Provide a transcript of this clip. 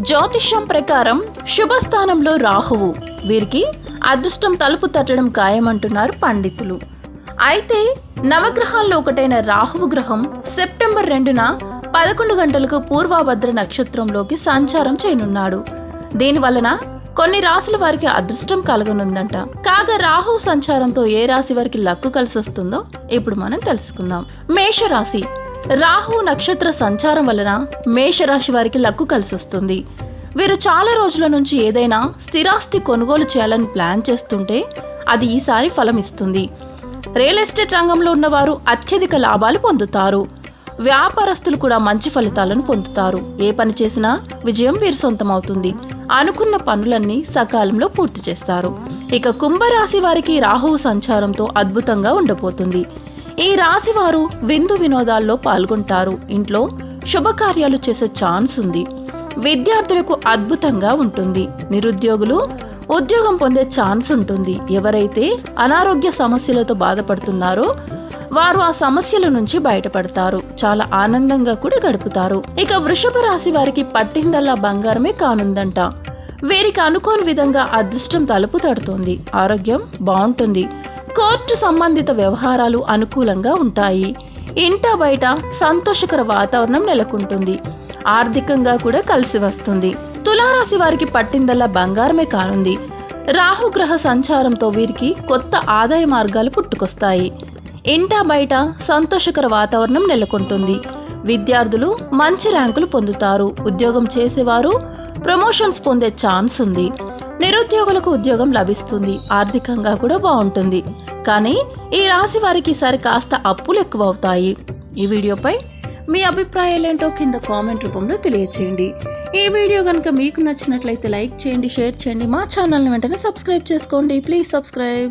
జ్యోతిష్యం ప్రకారం శుభస్థానంలో రాహువు. వీరికి అదృష్టం తలుపు తట్టడం ఖాయమంటున్నారు పండితులు. అయితే నవగ్రహాల్లో ఒకటైన రాహువు గ్రహం సెప్టెంబర్ రెండున పదకొండు గంటలకు పూర్వాభద్ర నక్షత్రంలోకి సంచారం చేయనున్నాడు. దీని వలన కొన్ని రాశుల వారికి అదృష్టం కలగనుందంట. కాగా రాహువు సంచారంతో ఏ రాశి వారికి లక్కు కలిసి వస్తుందో ఇప్పుడు మనం తెలుసుకుందాం. మేషరాశి రాహు నక్షత్ర సంచారం వలన మేషరాశి వారికి లక్కు కలిసి వస్తుంది వీరు చాలా రోజుల నుంచి ఏదైనా స్థిరాస్తి కొనుగోలు చేయాలని ప్లాన్ చేస్తుంటే అది ఈసారి ఫలం ఇస్తుంది రియల్ ఎస్టేట్ రంగంలో ఉన్నవారు అత్యధిక లాభాలు పొందుతారు. వ్యాపారస్తులు కూడా మంచి ఫలితాలను పొందుతారు. ఏ పని చేసినా విజయం వీరి సొంతమవుతుంది. అనుకున్న పనులన్నీ సకాలంలో పూర్తి చేస్తారు. ఇక కుంభరాశి వారికి రాహువు సంచారంతో అద్భుతంగా ఉండబోతుంది. ఈ రాశి వారు విందు వినోదాల్లో పాల్గొంటారు. ఇంట్లో శుభకార్యాలు చేసే ఛాన్స్ ఉంది. విద్యార్థులకు అద్భుతంగా ఉంటుంది. నిరుద్యోగులు ఉద్యోగం పొందే ఛాన్స్ ఉంటుంది. ఎవరైతే అనారోగ్య సమస్యలతో బాధపడుతున్నారో వారు ఆ సమస్యల నుంచి బయటపడతారు. చాలా ఆనందంగా కూడా గడుపుతారు. ఇక వృషభ రాశి వారికి పట్టిందల్లా బంగారమే కానుందంట. వీరికి అనుకోని విధంగా అదృష్టం తలుపు తడుతుంది. ఆరోగ్యం బాగుంటుంది. కోర్టు సంబంధిత వ్యవహారాలు అనుకూలంగా ఉంటాయి. ఇంట బయట సంతోషకర వాతావరణం నెలకొంటుంది. ఆర్థికంగా కూడా కలిసి వస్తుంది. తులారాశి వారికి పట్టిందల్లా బంగారమే కానుంది. రాహుగ్రహ సంచారంతో వీరికి కొత్త ఆదాయ మార్గాలు పుట్టుకొస్తాయి. ఇంటా బయట సంతోషకర వాతావరణం నెలకొంటుంది. విద్యార్థులు మంచి ర్యాంకులు పొందుతారు. ఉద్యోగం చేసేవారు ప్రమోషన్స్ పొందే ఛాన్స్ ఉంది. నిరుద్యోగులకు ఉద్యోగం లభిస్తుంది ఆర్థికంగా కూడా బాగుంటుంది. కానీ ఈ రాశి వారికి సరి కాస్త అప్పులు ఎక్కువ అవుతాయి ఈ వీడియోపై మీ అభిప్రాయాలేంటో కింద కామెంట్ రూపంలో తెలియచేయండి. ఈ వీడియో కనుక మీకు నచ్చినట్లయితే లైక్ చేయండి షేర్ చేయండి. మా ఛానల్ని వెంటనే సబ్స్క్రైబ్ చేసుకోండి. Please subscribe.